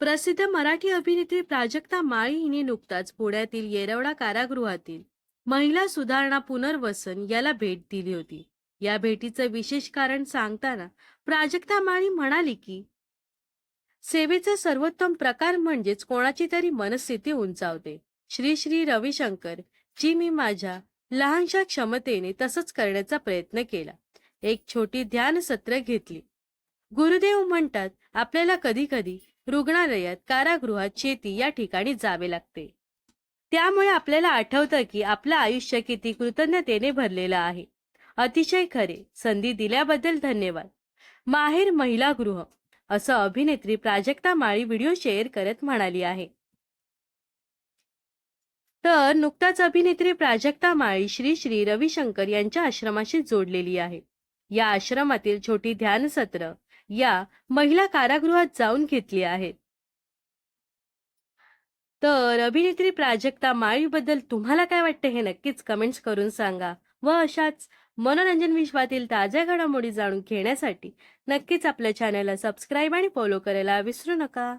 प्रसिद्ध मराठी अभिनेत्री प्राजक्ता माळी हिने नुकताच पुण्यातील येरवडा कारागृहातील महिला सुधारणा पुनर्वसन याला भेट दिली होती. या भेटीचं विशेष कारण सांगताना प्राजक्ता माळी म्हणाली की सेवेचा सर्वोत्तम प्रकार म्हणजेच कोणाची तरी मनस्थिती उंचावते. श्री श्री रविशंकर जी मी माझ्या लहानशा क्षमतेने तसंच करण्याचा प्रयत्न केला. एक छोटी ध्यान सत्र घेतली. गुरुदेव म्हणतात आपल्याला कधी कधी रुग्णालयात कारागृहात शेती या ठिकाणी जावे लागते. त्यामुळे आपल्याला आठवतं की आपलं आयुष्य किती कृतज्ञतेने भरलेलं आहे. अतिशय खरे. संधी दिल्याबद्दल धन्यवाद. माहेर महिला गृह. असं अभिनेत्री प्राजक्ता माळी व्हिडिओ शेअर करत म्हणाली आहे. तर नुकताच अभिनेत्री प्राजक्ता माळी श्री श्री रविशंकर यांच्या आश्रमाशी जोडलेली आहे. या आश्रमातील छोटी ध्यान सत्र या महिला कारागृहात जाऊन घेतली आहेत तर अभिनेत्री प्राजक्ता माळीबद्दल तुम्हाला काय वाटतं हे नक्कीच कमेंट्स करून सांगा व अशाच मनोरंजन विश्वातील ताज्या घडामोडी जाणून घेण्यासाठी नक्कीच आपल्या चॅनलला सबस्क्राईब आणि फॉलो करायला विसरू नका.